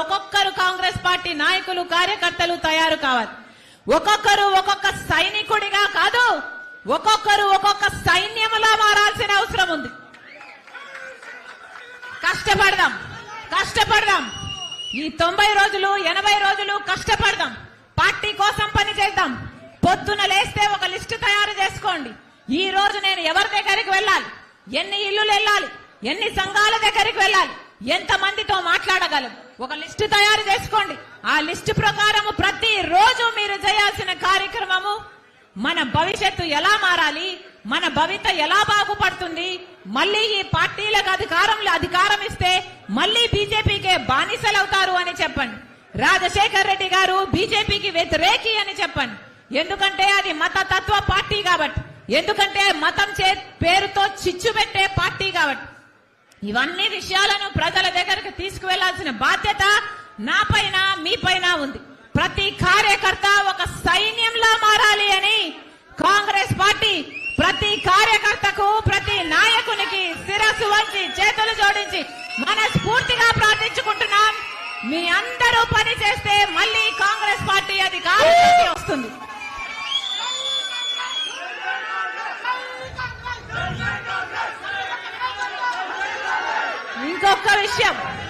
ఒక్కొక్కరు కాంగ్రెస్ పార్టీ నాయకులు కార్యకర్తలు తయారు కావాలి. ఒక్కొక్కరు ఒక్కొక్క సైనికుడిగా కాదు ఒక్కొక్కరు ఒక్కొక్క సైన్యములా మారాల్సిన అవసరం ఉంది. కష్టపడదాం కష్టపడదాం. ఈ తొంభై రోజులు ఎనభై రోజులు కష్టపడదాం. పార్టీ కోసం పని చేద్దాం. పొద్దున లేస్తే ఒక లిస్టు తయారు చేసుకోండి. ఈ రోజు నేను ఎవరి దగ్గరికి వెళ్ళాలి? ఎన్ని ఇల్లులు వెళ్ళాలి? ఎన్ని సంఘాల దగ్గరికి వెళ్ళాలి? ఎంతమందితో మాట్లాడగలం? ఒక లిస్టు తయారు చేసుకోండి. ఆ లిస్టు ప్రకారము ప్రతి రోజు మీరు చేయాల్సిన కార్యక్రమము మన భవిష్యత్తు ఎలా మారాలి మన భవిత ఎలా బాగుపడుతుంది మళ్ళీ ఈ పార్టీలకు అధికారంలో అధికారం ఇస్తే మళ్ళీ బీజేపీకే బానిసలవుతారు అని చెప్పండి. రాజశేఖర్ రెడ్డి గారు బీజేపీకి వ్యతిరేకి అని చెప్పండి. ఎందుకంటే అది మత తత్వ పార్టీ కాబట్టి. ఎందుకంటే మతం చే పేరుతో చిచ్చు పెట్టే పార్టీ కాబట్టి. ఇవన్నీ విషయాలను ప్రజల దగ్గరకు తీసుకువెళ్ళాల్సిన బాధ్యత నా పైన మీ పైన ఉంది. ప్రతి కార్యకర్త ఒక సైన్యంలా మారాలి అని కాంగ్రెస్ పార్టీ ప్రతి కార్యకర్తకు ప్రతి నాయకునికి శిరస్సు వంచి చేతులు జోడించి మనస్ఫూర్తిగా ప్రార్థించుకుంటున్నాం. మీ అందరూ పని చేస్తే మళ్ళీ కాంగ్రెస్ పార్టీ 您高，各位羡慕。